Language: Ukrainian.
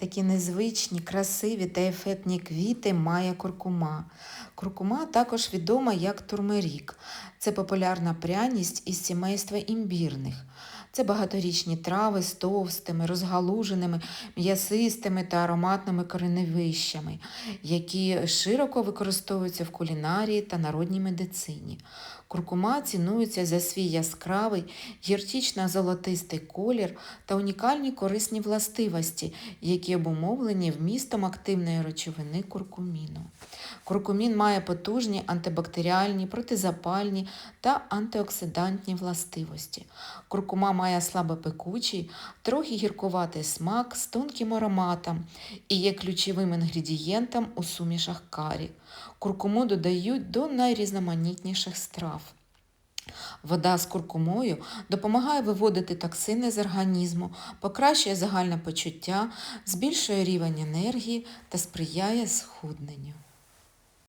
Такі незвичні, красиві та ефектні квіти має куркума. Куркума також відома як турмерік. Це популярна пряність із сімейства імбірних. Це багаторічні трави з товстими, розгалуженими, м'ясистими та ароматними кореневищами, які широко використовуються в кулінарії та народній медицині. Куркума цінується за свій яскравий, гірчично-золотистий колір та унікальні корисні властивості, які обумовлені вмістом активної речовини куркуміну. Куркумін має потужні антибактеріальні, протизапальні та антиоксидантні властивості. Куркума має слабопекучий, трохи гіркуватий смак з тонким ароматом і є ключовим інгредієнтом у сумішах карі. Куркуму додають до найрізноманітніших страв. Вода з куркумою допомагає виводити токсини з організму, покращує загальне почуття, збільшує рівень енергії та сприяє схудненню.